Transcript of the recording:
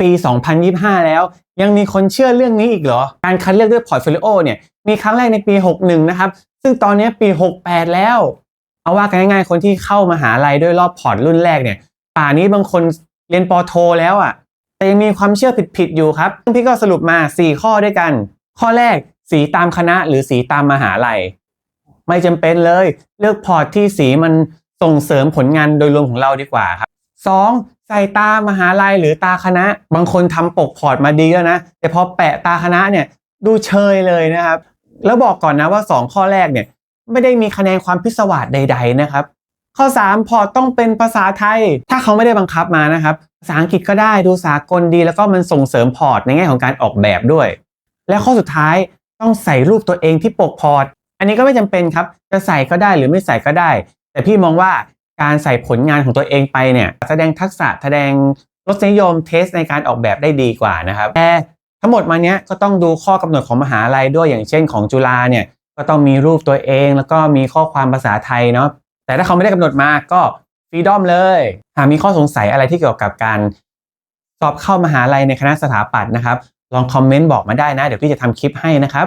ปี 2025 แล้ว ยังมีคนเชื่อเรื่องนี้อีกเหรอ การคัดเลือกด้วยพอร์ตโฟลิโอเนี่ยมีครั้งแรกในปี 61 นะครับ ซึ่งตอนนี้ปี 68 แล้ว เอาว่ากันง่ายๆ คนที่เข้ามาหาลัยด้วยรอบพอร์ตรุ่นแรกเนี่ย ป่านี้บางคนเรียนปอโทแล้วอะ่ะ แต่ยังมีความเชื่อผิดๆอยู่ครับซึ่งพี่ก็สรุปมา 4 ข้อด้วยกัน ข้อแรกสีตามคณะหรือสีตามมหาลัย ไม่จำเป็นเลย เลือกพอร์ตที่สีมันส่งเสริมผลงานโดยรวมของเราดีกว่าครับสอง ใส่ตามหาลัยหรือตาคณะ บางคนทำปกพอร์ตมาดีแล้วนะ แต่พอแปะตาคณะเนี่ยดูเชยเลยนะครับ แล้วบอกก่อนนะว่า 2 ข้อแรกเนี่ยไม่ได้มีคะแนนความพิศวาสใด ๆนะครับ ข้อ 3 พอร์ตต้องเป็นภาษาไทย ถ้าเขาไม่ได้บังคับมานะครับ ภาษาอังกฤษก็ได้ดูสากลดีแล้วก็มันส่งเสริมพอร์ตในแง่ของการออกแบบด้วย และข้อสุดท้ายต้องใส่รูปตัวเองที่ปกพอร์ต อันนี้ก็ไม่จำเป็นครับ จะใส่ก็ได้หรือไม่ใส่ก็ได้ แต่พี่มองว่า การใส่ผลงานของตัวเองไปเนี่ยแสดงทักษะแสดงรสนิยมเทสในการออกแบบได้ดีกว่านะครับแต่ทั้งหมดมาเนี้ยก็ต้องดูข้อกำหนดของมหาลัยด้วยอย่างเช่นของจุฬาเนี่ยก็ต้องมีรูปตัวเอง แล้วก็มีข้อความภาษาไทยเนาะแต่ถ้าเขาไม่ได้กำหนดมาก็ฟรีดอมเลยหากมีข้อสงสัยอะไรที่เกี่ยวกับการสอบเข้ามหาลัยในคณะสถาปัตย์นะครับ ลองคอมเมนต์บอกมาได้นะ เดี๋ยวพี่จะทำคลิปให้นะครับ